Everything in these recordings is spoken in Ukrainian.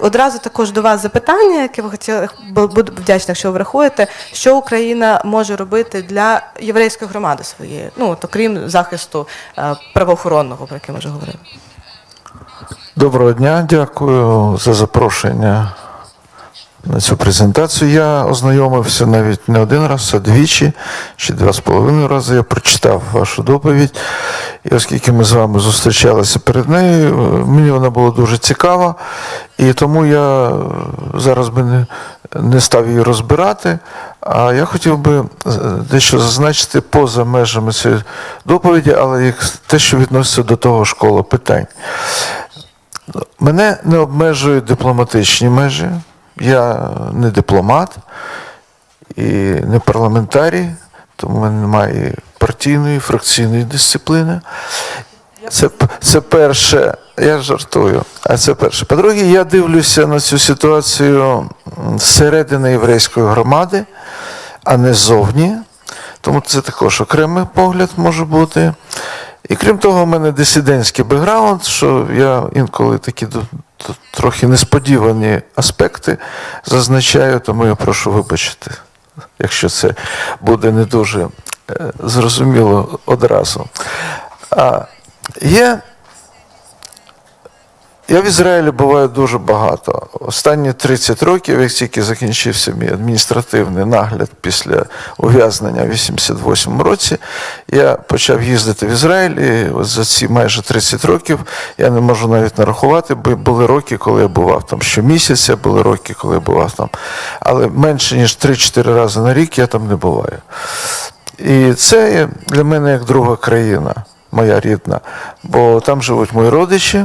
Одразу також до вас запитання, яке ви хотіли бу- буду вдячна, якщо ви врахуєте, що Україна може робити для єврейської громади своєї, ну от окрім захисту е, правоохоронного, про який ми вже говорили. Доброго дня, дякую за запрошення на цю презентацію. Я ознайомився навіть не один раз, а двічі, чи два з половиною рази. Я прочитав вашу доповідь. І оскільки ми з вами зустрічалися перед нею, е, мені вона була дуже цікава, і тому я е, зараз би не, не став її розбирати. А я хотів би е, дещо зазначити поза межами цієї доповіді, але як те, що відноситься до того ж кола питань. Мене не обмежують дипломатичні межі. Я не дипломат і не парламентарій, тому в мене немає партійної, фракційної дисципліни. Це, це перше, я жартую, а це перше. По-друге, я дивлюся на цю ситуацію зсередини єврейської громади, а не ззовні. Тому це також окремий погляд може бути. І крім того, в мене дисидентський бекграунд, що я інколи такі трохи несподівані аспекти зазначаю, тому я прошу вибачити, якщо це буде не дуже е, зрозуміло одразу. А є я в Ізраїлі буваю дуже багато. Останні 30 років, як тільки закінчився мій адміністративний нагляд після ув'язнення в 88 році, я почав їздити в Ізраїль, і от за ці майже 30 років я не можу навіть нарахувати, бо були роки, коли я бував там щомісяця, були роки, коли я бував там. Але менше ніж 3-4 рази на рік я там не буваю. І це для мене як друга країна, моя рідна, бо там живуть мої родичі.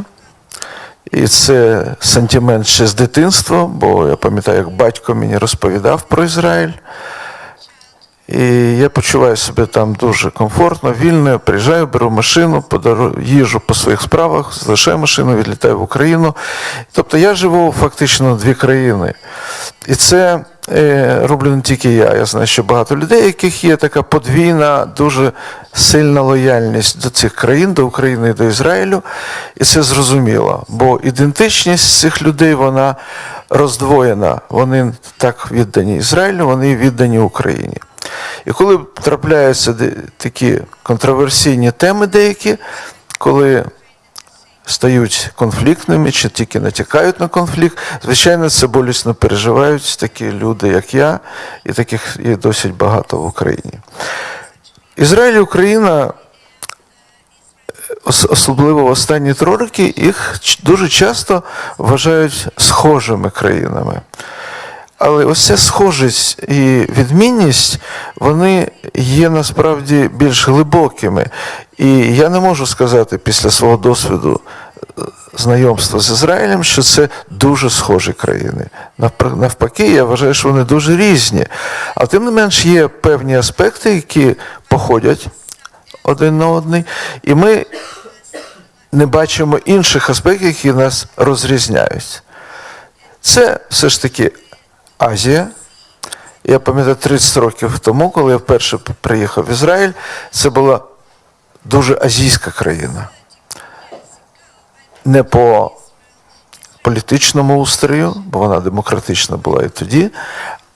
І це сантимент ще з дитинства, бо я пам'ятаю, як батько мені розповідав про Ізраїль. І я почуваю себе там дуже комфортно, вільно. Я приїжджаю, беру машину, подару, їжу по своїх справах, залишаю машину, відлітаю в Україну. Тобто я живу фактично дві країни. І це роблю не тільки я. Я знаю, що багато людей, яких є така подвійна, дуже сильна лояльність до цих країн, до України і до Ізраїлю. І це зрозуміло. Бо ідентичність цих людей вона роздвоєна. Вони так віддані Ізраїлю, вони віддані Україні. І коли трапляються такі контроверсійні теми деякі, коли стають конфліктними чи тільки натякають на конфлікт, звичайно, це болісно переживають такі люди, як я, і таких є досить багато в Україні. Ізраїль і Україна, особливо в останні три роки, їх дуже часто вважають схожими країнами. Але ось ця схожість і відмінність, вони є насправді більш глибокими. І я не можу сказати після свого досвіду е, знайомства з Ізраїлем, що це дуже схожі країни. Навпаки, я вважаю, що вони дуже різні. Але тим не менш є певні аспекти, які походять один на одний, і ми не бачимо інших аспектів, які нас розрізняють. Це все ж таки Азія. Я пам'ятаю 30 років тому, коли я вперше приїхав в Ізраїль, це була дуже азійська країна. Не по політичному устрою, бо вона демократична була і тоді,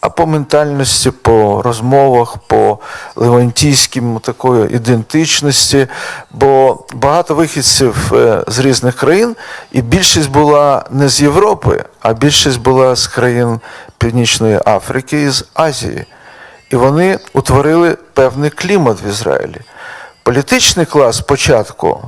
а по ментальності, по розмовах, по левантійському такої ідентичності. Бо багато вихідців е, з різних країн, і більшість була не з Європи, а більшість була з країн Північної Африки і з Азії. І вони утворили певний клімат в Ізраїлі. Політичний клас спочатку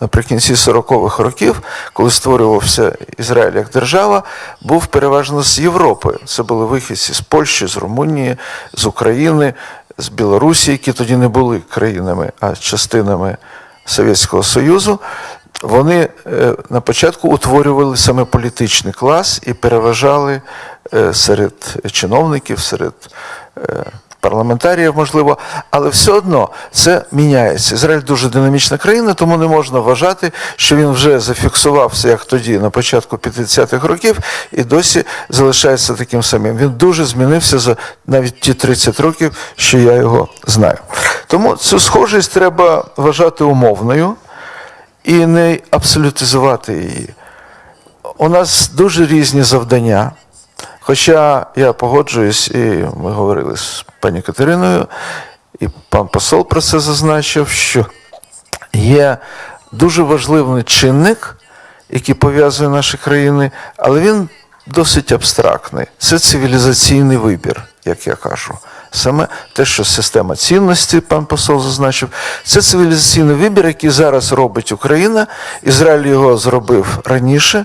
наприкінці 40-х років, коли створювався Ізраїль як держава, був переважно з Європи. Це були вихідці з Польщі, з Румунії, з України, з Білорусі, які тоді не були країнами, а частинами Совєтського Союзу. Вони е, на початку утворювали саме політичний клас і переважали е, серед чиновників, серед е, парламентаріїв, можливо, але все одно це міняється. Ізраїль дуже динамічна країна, тому не можна вважати, що він вже зафіксувався, як тоді, на початку 50-х років, і досі залишається таким самим. Він дуже змінився за навіть ті 30 років, що я його знаю. Тому цю схожість треба вважати умовною і не абсолютизувати її. у нас дуже різні завдання. Хоча я погоджуюсь, і ми говорили з пані Катериною, і пан посол про це зазначив, що є дуже важливий чинник, який пов'язує наші країни, але він досить абстрактний. Це цивілізаційний вибір, як я кажу. Саме те, що система цінностей, пан посол зазначив, це цивілізаційний вибір, який зараз робить Україна. Ізраїль його зробив раніше,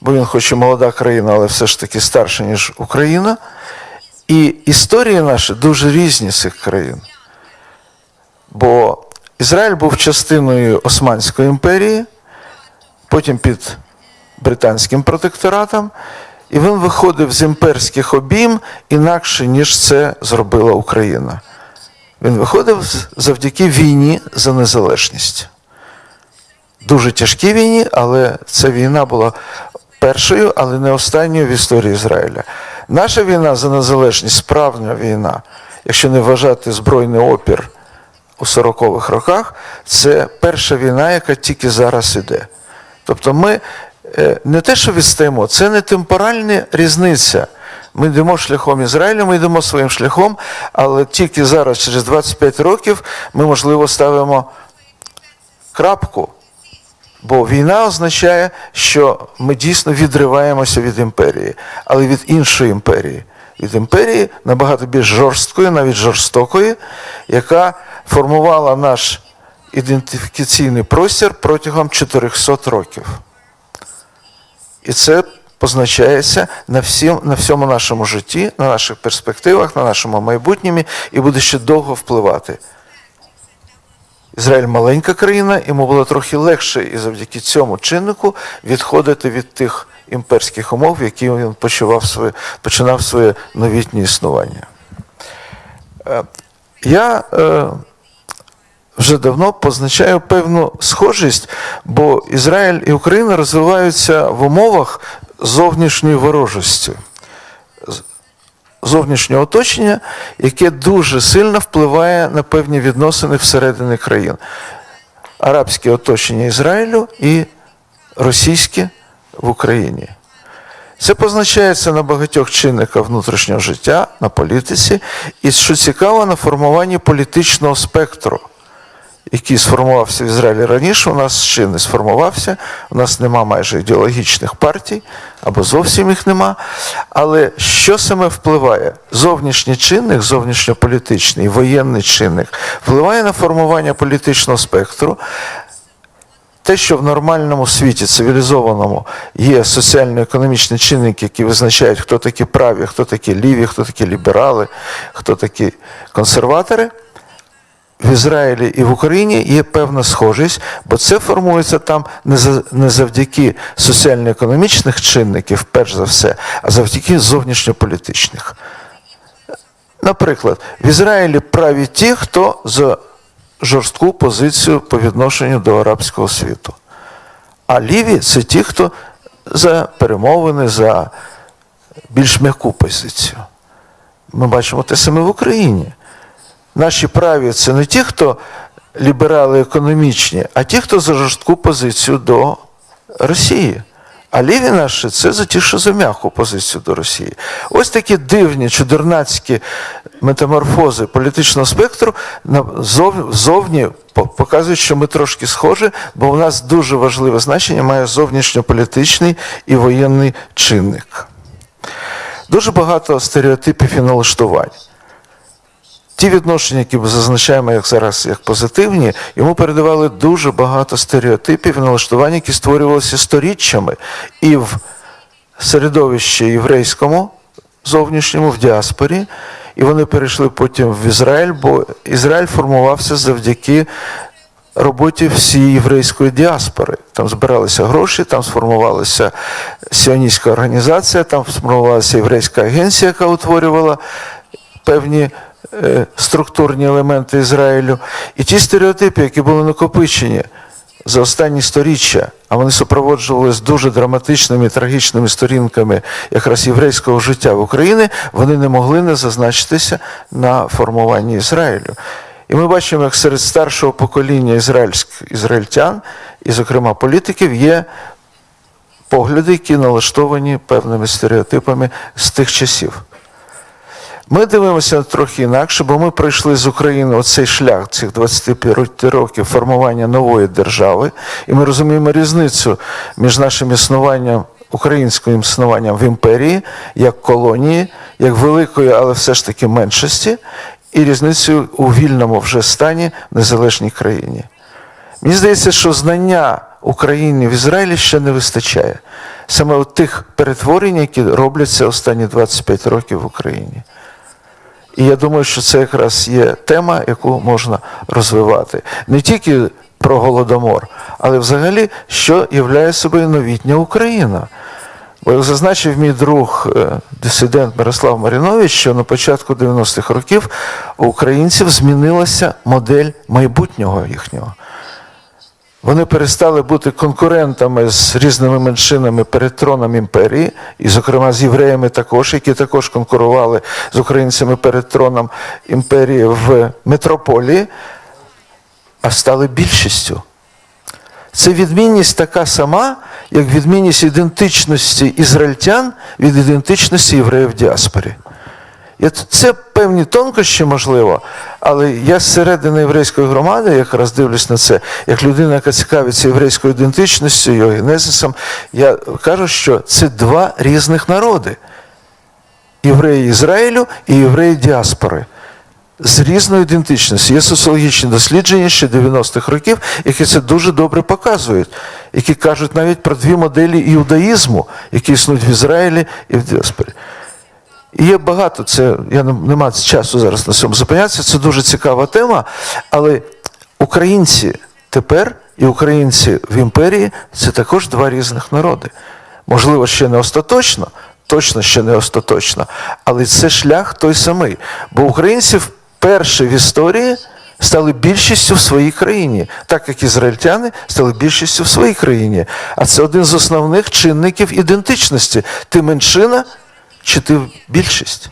бо він хоч і молода країна, але все ж таки старша, ніж Україна. І історії наші дуже різні цих країн. Бо Ізраїль був частиною Османської імперії, потім під британським протекторатом, і він виходив з імперських обійм інакше, ніж це зробила Україна. Він виходив завдяки війні за незалежність. Дуже тяжкій війні, але ця війна була першою, але не останньою в історії Ізраїля. Наша війна за незалежність, справжня війна, якщо не вважати збройний опір у 40-х роках, це перша війна, яка тільки зараз іде. Тобто ми е, не те, що відстаємо, це не темпоральна різниця. Ми йдемо шляхом Ізраїлю, ми йдемо своїм шляхом, але тільки зараз, через 25 років, ми, можливо, ставимо крапку. Бо війна означає, що ми дійсно відриваємося від імперії, але від іншої імперії. Від імперії набагато більш жорсткої, навіть жорстокої, яка формувала наш ідентифікаційний простір протягом 400 років. І це позначається на, всім, на всьому нашому житті, на наших перспективах, на нашому майбутньому і буде ще довго впливати. Ізраїль маленька країна, йому було трохи легше і завдяки цьому чиннику відходити від тих імперських умов, в які він почував своє, починав своє новітнє існування. Е, Я е, вже давно позначаю певну схожість, бо Ізраїль і Україна розвиваються в умовах зовнішньої ворожості зовнішнього оточення, яке дуже сильно впливає на певні відносини всередині країн. Арабське оточення Ізраїлю і російське в Україні. Це позначається на багатьох чинниках внутрішнього життя, на політиці, і що цікаво, на формуванні політичного спектру, який сформувався в Ізраїлі раніше, у нас ще не сформувався, у нас нема майже ідеологічних партій, або зовсім їх нема. Але що саме впливає? Зовнішній чинник, зовнішньополітичний, воєнний чинник, впливає на формування політичного спектру. Те, що в нормальному світі, цивілізованому, є соціально-економічні чинники, які визначають, хто такі праві, хто такі ліві, хто такі ліберали, хто такі консерватори, в Ізраїлі і в Україні є певна схожість, бо це формується там не, завдяки соціально-економічних чинників, перш за все, а завдяки зовнішньополітичних. Наприклад, в Ізраїлі праві ті, хто за жорстку позицію по відношенню до арабського світу. А ліві це ті, хто за перемовини, за більш м'яку позицію. Ми бачимо те саме в Україні. Наші праві це не ті, хто ліберали економічні, а ті, хто за жорстку позицію до Росії. А ліві наші це за ті, що за м'яку позицію до Росії. Ось такі дивні, чудернацькі метаморфози політичного спектру зовні показують, що ми трошки схожі, бо у нас дуже важливе значення має зовнішньополітичний і воєнний чинник. Дуже багато стереотипів і налаштувань. Ті відношення, які ми зазначаємо як зараз як позитивні, йому передавали дуже багато стереотипів і налаштувань, які створювалися сторіччями і в середовищі єврейському, зовнішньому, в діаспорі, і вони перейшли потім в Ізраїль, бо Ізраїль формувався завдяки роботі всієї єврейської діаспори. Там збиралися гроші, там сформувалася сіоністська організація, там сформувалася єврейська агенція, яка утворювала певні структурні елементи Ізраїлю. І ті стереотипи, які були накопичені за останні сторіччя, а вони супроводжувалися дуже драматичними, трагічними сторінками якраз єврейського життя в Україні, вони не могли не зазначитися на формуванні Ізраїлю. І ми бачимо, як серед старшого покоління ізраїльськ- ізраїльтян, і, зокрема, політиків, є погляди, які налаштовані певними стереотипами з тих часів. Ми дивимося трохи інакше, бо ми пройшли з України оцей шлях цих 25 років формування нової держави, і ми розуміємо різницю між нашим існуванням, українським існуванням в імперії, як колонії, як великої, але все ж таки меншості, і різницею у вільному вже стані незалежній країні. Мені здається, що знання України в Ізраїлі ще не вистачає. Саме от тих перетворень, які робляться останні 25 років в Україні. І я думаю, що це якраз є тема, яку можна розвивати. Не тільки про Голодомор, але взагалі, що являє собою новітня Україна. Бо зазначив мій друг, е, дисидент Мирослав Марінович, що на початку 90-х років у українців змінилася модель майбутнього їхнього. Вони перестали бути конкурентами з різними меншинами перед троном імперії, і, зокрема, з євреями також, які також конкурували з українцями перед троном імперії в метрополії, а стали більшістю. Це відмінність така сама, як відмінність ідентичності ізраїльтян від ідентичності євреїв в діаспорі. Це певні тонкощі, можливо, але я зсередини єврейської громади якраз дивлюсь на це, як людина, яка цікавиться єврейською ідентичністю, його генезисом, я кажу, що це два різних народи: євреї Ізраїлю і євреї діаспори. З різною ідентичністю. Є соціологічні дослідження ще 90-х років, які це дуже добре показують, які кажуть навіть про дві моделі іудаїзму, які існують в Ізраїлі і в діаспорі. Є багато, це я не маю часу зараз на цьому зупинятися. Це дуже цікава тема. Але українці тепер і українці в імперії це також два різних народи. Можливо, ще не остаточно, точно ще не остаточно, але це шлях той самий. Бо українці вперше в історії стали більшістю в своїй країні, так як ізраїльтяни стали більшістю в своїй країні. А це один з основних чинників ідентичності. Ти меншина чи ти більшість.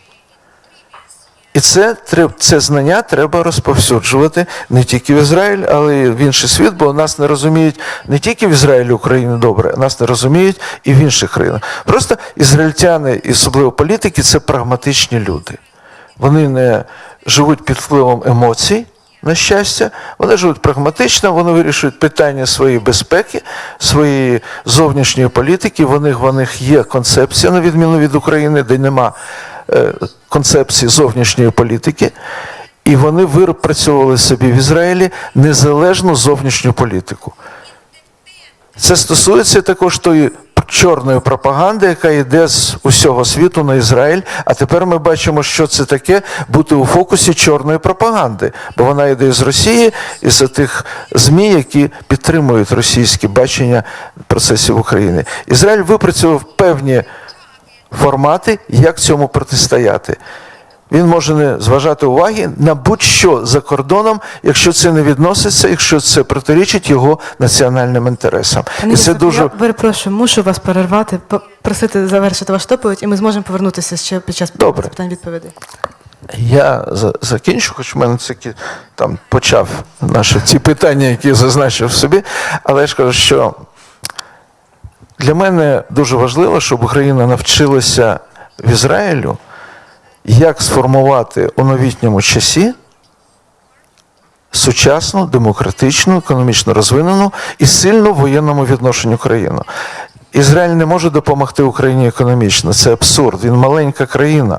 І це, це знання треба розповсюджувати не тільки в Ізраїль, але й в інший світ, бо нас не розуміють не тільки в Ізраїлі Україні добре, нас не розуміють і в інших країнах. Просто ізраїльтяни, і особливо політики, це прагматичні люди. Вони не живуть під впливом емоцій, на щастя, вони живуть прагматично, вони вирішують питання своєї безпеки, своєї зовнішньої політики. В них, в них є концепція, на відміну від України, де нема е, концепції зовнішньої політики. І вони випрацьовували собі в Ізраїлі незалежну зовнішню політику. Це стосується також тої чорної пропаганди, яка йде з усього світу на Ізраїль. А тепер ми бачимо, що це таке бути у фокусі чорної пропаганди, бо вона йде з Росії і з тих ЗМІ, які підтримують російське бачення процесів України. Ізраїль випрацював певні формати, як цьому протистояти. Він може не зважати уваги на будь-що за кордоном, якщо це не відноситься, якщо це протирічить його національним інтересам. І це дуже Я перепрошую, мушу вас перервати, просити завершити ваш доповідь, і ми зможемо повернутися ще під час Добре. запитань відповідей. Я закінчу, хоч в мене це там почав наші ці питання, які я зазначив собі, але я ж кажу, що для мене дуже важливо, щоб Україна навчилася в Ізраїлю, як сформувати у новітньому часі сучасну, демократичну, економічно розвинену і сильну в воєнному відношенню країну. Ізраїль не може допомогти Україні економічно. Це абсурд. Він маленька країна.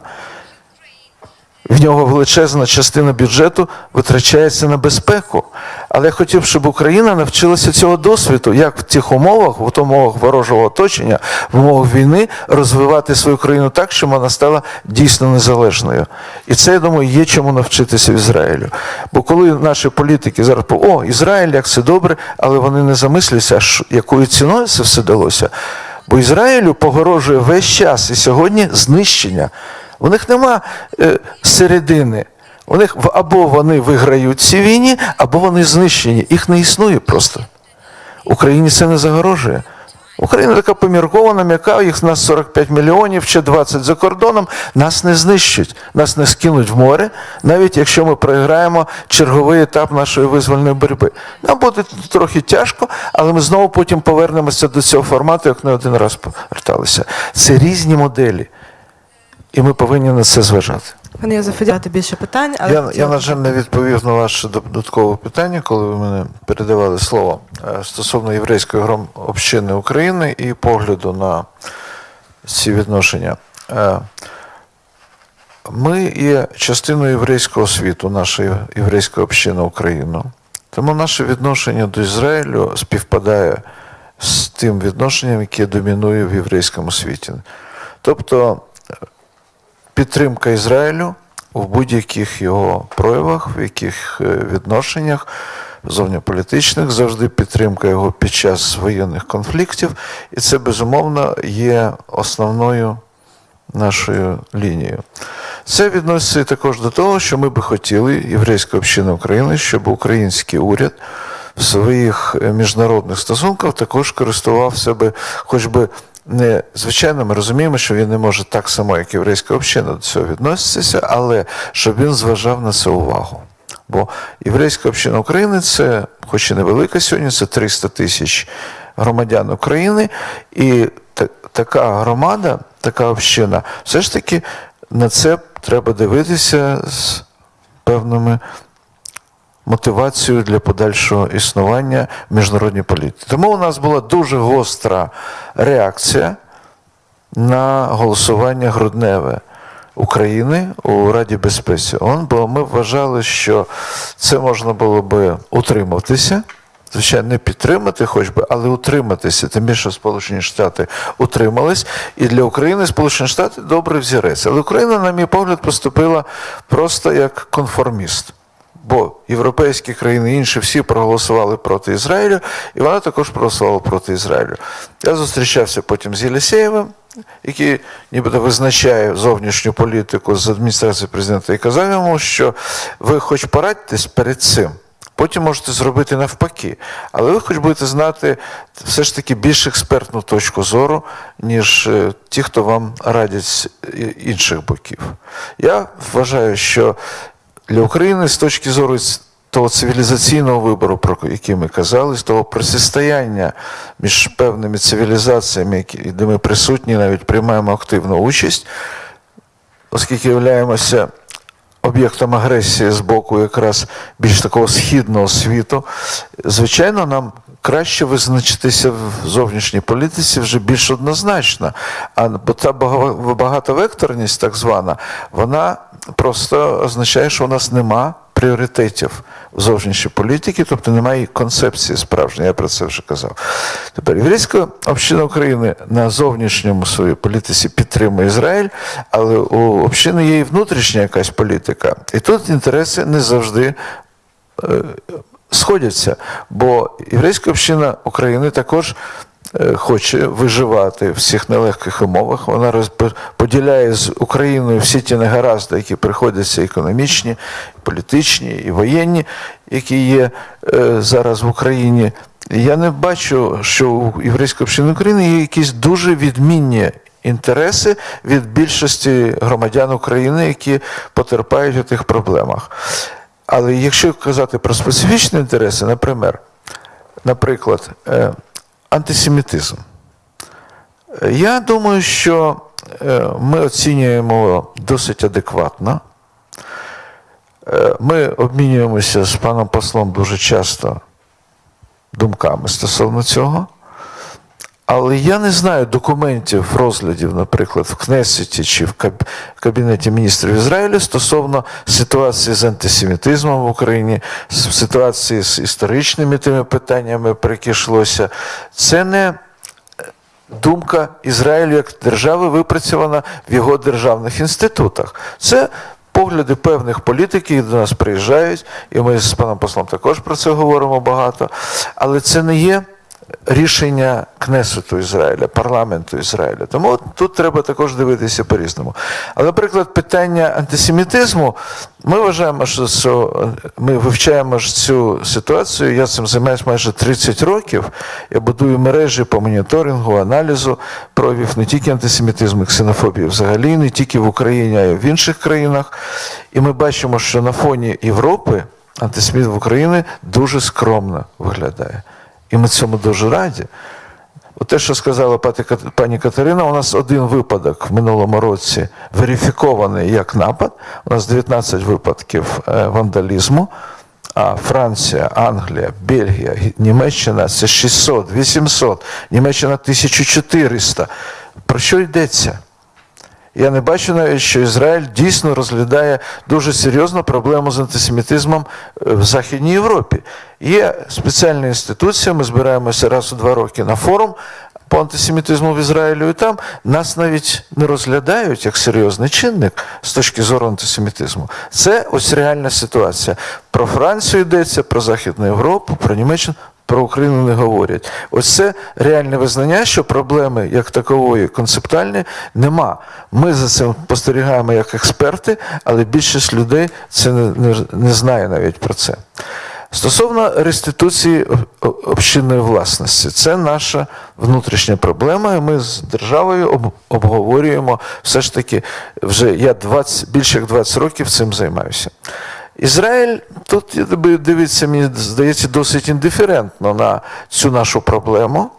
В нього величезна частина бюджету витрачається на безпеку. Але я хотів, щоб Україна навчилася цього досвіду, як в тих умовах, в умовах ворожого оточення, в умовах війни розвивати свою країну так, щоб вона стала дійсно незалежною. І це, я думаю, є чому навчитися в Ізраїлю. Бо коли наші політики зараз о, Ізраїль, як все добре, але вони не замислюються, якою ціною це все далося. Бо Ізраїлю погрожує весь час і сьогодні знищення. У них нема е, середини. У них або вони виграють ці війні, або вони знищені. Їх не існує просто. Україні це не загрожує. Україна така поміркована, м'яка, їх нас 45 мільйонів, ще 20 за кордоном. Нас не знищать, нас не скинуть в море, навіть якщо ми програємо черговий етап нашої визвольної боротьби. Нам буде трохи тяжко, але ми знову потім повернемося до цього формату, як не один раз поверталися. Це різні моделі, і ми повинні на це зважати. Пане Йозефе, дякую більше питань, але Я, я, на жаль, не відповів на ваше додаткове питання, коли ви мене передавали слово е, стосовно єврейської гром общини України і погляду на ці відношення. Е, Ми є частиною єврейського світу, нашої єврейської общини України. Тому наше відношення до Ізраїлю співпадає з тим відношенням, яке домінує в єврейському світі. Тобто підтримка Ізраїлю в будь-яких його проявах, в яких е, відношеннях зовньополітичних, завжди підтримка його під час воєнних конфліктів, і це безумовно є основною нашою лінією. Це відноситься також до того, що ми би хотіли, єврейська община України, щоб український уряд в своїх е, міжнародних стосунках також користувався би, хоч би не звичайно, ми розуміємо, що він не може так само, як єврейська община до цього відноситися, але щоб він зважав на це увагу. Бо єврейська община України це, хоч і невелика сьогодні, це 300 тисяч громадян України, і та- така громада, така община, все ж таки на це треба дивитися з певними мотивацією для подальшого існування в міжнародній політики. Тому у нас була дуже гостра реакція на голосування грудневе України у Раді безпеці ООН, бо ми вважали, що це можна було би утриматися. Звичайно, не підтримати, хоч би, але утриматися. Тим більше Сполучені Штати утримались. І для України Сполучені Штати добре взірець. Але Україна, на мій погляд, поступила просто як конформіст. Бо європейські країни інші всі проголосували проти Ізраїлю, і вона також проголосувала проти Ізраїлю. Я зустрічався потім з Єлісєєвим, який нібито визначає зовнішню політику з адміністрації президента, і казав йому, що ви хоч порадьтесь перед цим. Потім можете зробити навпаки. Але ви хоч будете знати все ж таки більш експертну точку зору, ніж е, ті, хто вам радять з е, інших боків. Я вважаю, що для України з точки зору того цивілізаційного вибору, про який ми казали, з того протистояння між певними цивілізаціями, де ми присутні, навіть приймаємо активну участь, оскільки являємося об'єктом агресії з боку якраз більш такого східного світу, звичайно, нам краще визначитися в зовнішній політиці вже більш однозначно. А бо та багатовекторність, так звана, вона просто означає, що у нас нема пріоритетів в зовнішній політики, тобто немає концепції справжньої, я про це вже казав. Тепер єврейська община України на зовнішньому своїй політиці підтримує Ізраїль, але у общини є і внутрішня якась політика. І тут інтереси не завжди е, сходяться, бо єврейська община України також е, хоче виживати в цих нелегких умовах. Вона поділяє з Україною всі ті негаразди, які приходяться економічні, політичні і воєнні, які є е, зараз в Україні. Я не бачу, що у єврейської общини України є якісь дуже відмінні інтереси від більшості громадян України, які потерпають у тих проблемах. Але якщо казати про специфічні інтереси, наприклад, наприклад, е, антисемітизм. Я думаю, що е, ми оцінюємо досить адекватно. Е, Ми обмінюємося з паном послом дуже часто думками стосовно цього. Але я не знаю документів, розглядів, наприклад, в Кнесеті чи в Кабінеті міністрів Ізраїлю стосовно ситуації з антисемітизмом в Україні, ситуації з історичними тими питаннями, про які йшлося. Це не думка Ізраїлю як держави випрацьована в його державних інститутах. Це погляди певних політиків, які до нас приїжджають, і ми з паном послом також про це говоримо багато. Але це не є рішення Кнесету Ізраїля, парламенту Ізраїля. Тому тут треба також дивитися по-різному. Але, наприклад, питання антисемітизму, ми вважаємо, що, ми вивчаємо цю ситуацію. Я цим займаюся майже 30 років. Я будую мережі по моніторингу, аналізу проявів не тільки антисемітизму і ксенофобії взагалі, не тільки в Україні, а й в інших країнах. І ми бачимо, що на фоні Європи антисеміт в Україні дуже скромно виглядає. І ми цьому дуже раді. От те, що сказала пані Катерина, у нас один випадок в минулому році верифікований як напад. У нас 19 випадків е, вандалізму. А Франція, Англія, Бельгія, Німеччина це 600, 800, Німеччина 1400. Про що йдеться? Я не бачу навіть, що Ізраїль дійсно розглядає дуже серйозну проблему з антисемітизмом е, в Західній Європі. Є спеціальна інституція, ми збираємося раз у два роки на форум по антисемітизму в Ізраїлю, і там нас навіть не розглядають як серйозний чинник з точки зору антисемітизму. Це ось реальна ситуація. Про Францію йдеться, про Західну Європу, про Німеччину. Про Україну не говорять. Ось це реальне визнання, що проблеми як такової концептуальної нема. Ми за цим спостерігаємо як експерти, але більшість людей це не, не, не знає навіть про це. Стосовно реституції об- об- общинної власності, це наша внутрішня проблема, і ми з державою об- обговорюємо все ж таки вже я 20, більше як 20 років цим займаюся. Ізраїль тут дивиться, мені здається, досить індиферентно на цю нашу проблему.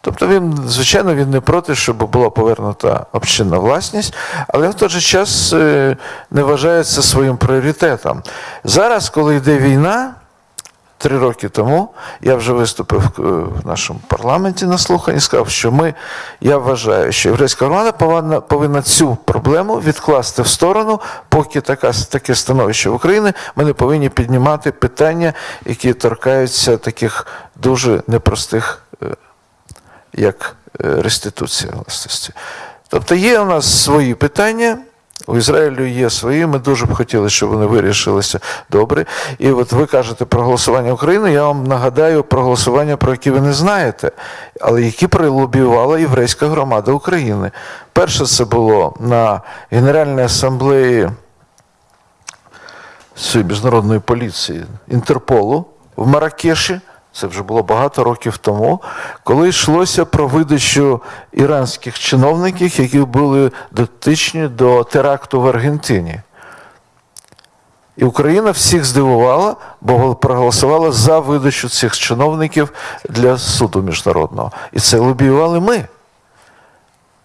Тобто він, звичайно, він не проти, щоб була повернута общинна власність, але в той же час е, не вважає це своїм пріоритетом. Зараз, коли йде війна, три роки тому я вже виступив е, в нашому парламенті на слуханні, сказав, що ми, я вважаю, що єврейська громада повинна, повинна цю проблему відкласти в сторону, поки така, таке становище в Україні, ми не повинні піднімати питання, які торкаються таких дуже непростих. е, як е, реституція власності. Тобто є у нас свої питання. У Ізраїлю є свої, ми дуже б хотіли, щоб вони вирішилися добре. І от ви кажете про голосування України, я вам нагадаю про голосування, про які ви не знаєте, але які пролобіювала єврейська громада України. Перше це було на Генеральній асамблеї міжнародної поліції Інтерполу в Маракеші. Це вже було багато років тому, коли йшлося про видачу іранських чиновників, які були дотичні до теракту в Аргентині. І Україна всіх здивувала, бо проголосувала за видачу цих чиновників для суду міжнародного. І це лобіювали ми.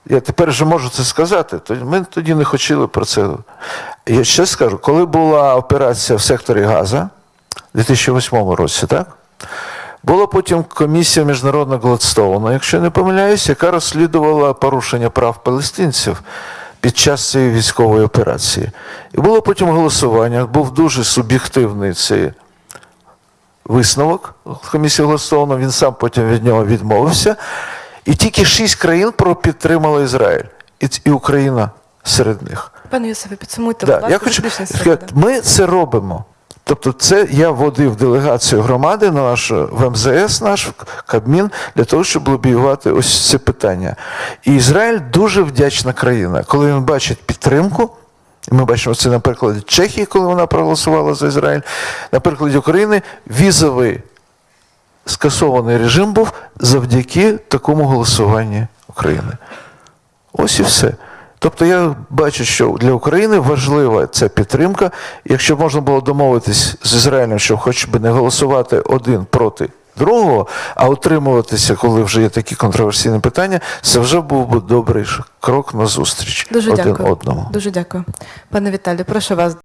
Я тепер вже можу це сказати. Ми тоді не хотіли про це. Я ще скажу, коли була операція в секторі Газа у 2008 році, так? Була потім комісія міжнародного Гладстоуна, якщо не помиляюсь, яка розслідувала порушення прав палестинців під час цієї військової операції. І було потім голосування, був дуже суб'єктивний цей висновок комісії Гладстоуна, він сам потім від нього відмовився. І тільки шість країн про- підтримали Ізраїль, і, Україна серед них. Пане Юсифе, підсумуйте, Да, будь ласка, я хочу сказати, ми це робимо. Тобто, це я водив делегацію громади на наш в МЗС, наш в Кабмін, для того, щоб лобіювати ось це питання. І Ізраїль дуже вдячна країна, коли він бачить підтримку. Ми бачимо це на прикладі Чехії, коли вона проголосувала за Ізраїль. На прикладі України візовий скасований режим був завдяки такому голосуванню України. Ось і все. Тобто я бачу, що для України важлива ця підтримка. Якщо можна було домовитись з Ізраїлем, що хоч би не голосувати один проти другого, а утримуватися, коли вже є такі контроверсійні питання, це вже був би добрий крок на зустріч Дуже один дякую. одному. Дуже дякую. Пане Віталію, прошу вас.